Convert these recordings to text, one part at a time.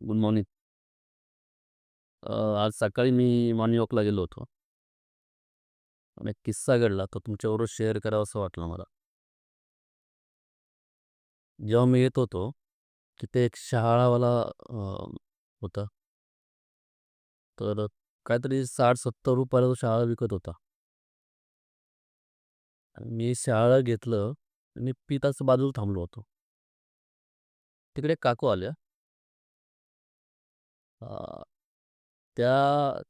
Good morning. आज सकाळी मी morning वॉकला गेलो होतो. आणि एक किस्सा घडला तो तुमच्याबरोबर शेअर करावासा वाटलं मला. जेव्हा मी येत होतो, तिथे एक शहाळावाला होता. तर काहीतरी साठ सत्तर रुपयाला तो शाळा विकत होता. मी शाळा घेतलं मी पित बाजूला थांबलो होतो. तिकडे काकू आल्या. अ, त्या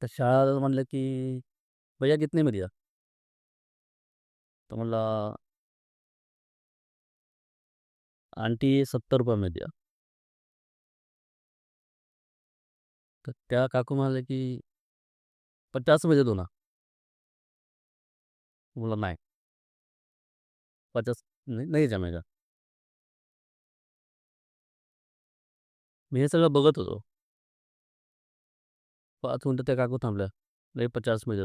त्या शाळा म्हणल्या, की "भैया कितने में दिया?" तो म्हणला "आंटी सत्तर ₹70 में दिया." तर त्या काकू म्हणाल्या, की "50 में दे दो ना." पचास "नाही." "50 नहीं नहीं जमेगा." मी हे सगळं बघत होतो. पाच मिनटं त्या काकू थांबल्या. "नहीं 50 में दे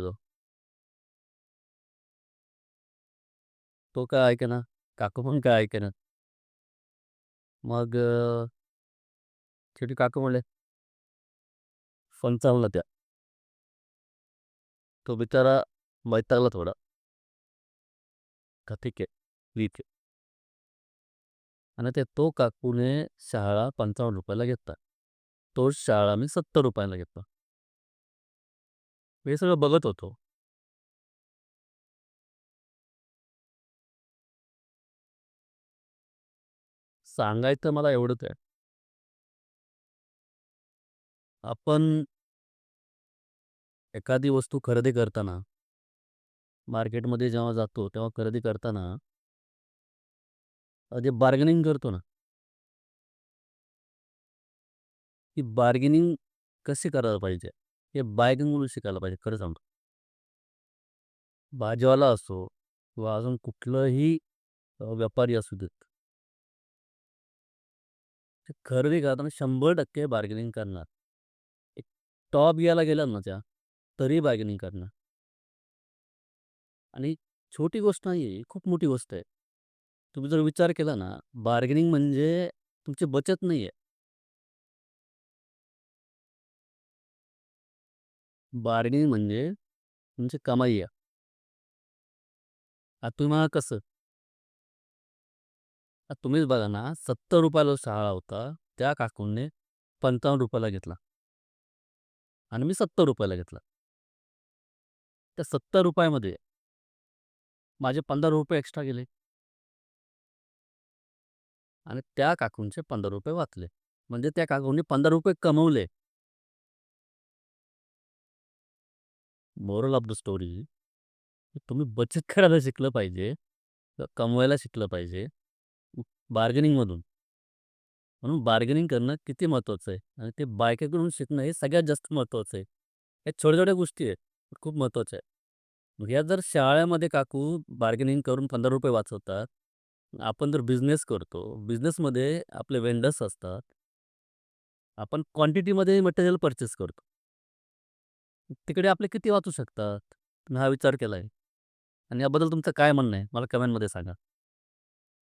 तो काय ऐकेना, काकू पण काय ऐकेना. मग शेवटी काकू म्हणले 55 चालला त्या तो बिचारा वैतागला थोडा. का ठीक आहे, ठीक आणि ते तो काकूने शहाळा पंचावन्न रुपयाला घेतला. तो शाळा मी सत्तर रुपयाला घेतला. मी हे सगळं बघत होतो. सांगायचं मला एवढंच आहे. आपण एखादी वस्तू खरेदी करताना मार्केटमध्ये जेव्हा जातो, तेव्हा खरेदी करताना अ, जे बार्गेनिंग करतो ना की बार्गेनिंग कशी करायला पाहिजे, हे बायकांकडून शिकायला पाहिजे, खरं सांगतो. भाजीवाला असो किंवा अजून कुठलंही व्यापारी असू देत. ते खरेदी करताना 100% बार्गेनिंग करणार. एक टॉप घ्यायला गेलात ना त्या, तरी बार्गेनिंग करणार. आणि छोटी गोष्ट नाही आहे, खूप मोठी गोष्ट आहे. तुम्ही जर विचार केला ना, बार्गेनिंग म्हणजे तुमची बचत नाही आहे. बार्गेनिंग म्हणजे तुमची कमाई आहे. आता तुम्ही म्हणाल कसं? आता तुम्हीच बघा ना, सत्तर रुपयाला शाळा होता, त्या काकूंनी पंचावन्न रुपयाला घेतला. आणि मी सत्तर रुपयाला घेतला. त्या सत्तर रुपयामध्ये माझे ₹15 एक्स्ट्रा गेले. आणि त्या काकूंचे ₹15 वाचले. म्हणजे त्या काकूंनी ₹15 कमवले. मोरल ऑफ द स्टोरी तुम्ही बचत करायला शिकलं पाहिजे, कमवायला शिकलं पाहिजे, बार्गेनिंगमधून. म्हणून बार्गेनिंग करणं किती महत्त्वाचं आहे आणि ते बायकाकडून शिकणं हे सगळ्यात जास्त महत्त्वाचं आहे. या छोट्या-छोट्या गोष्टी आहेत, खूप महत्त्वाच्या आहेत. मग ह्या जर शाळेमध्ये काकू बार्गेनिंग करून ₹15 वाचवतात. आपण जर बिझनेस करतो, बिझनेसमध्ये आपले वेंडर्स असतात. आपण क्वांटिटीमध्ये मटेरियल पर्चेस करतो. तिकडे आपले किती वाचू शकतात? तुम्ही हा विचार केलाय? आणि याबद्दल तुमचं काय म्हणणं आहे? मला कमेंटमध्ये सांगा.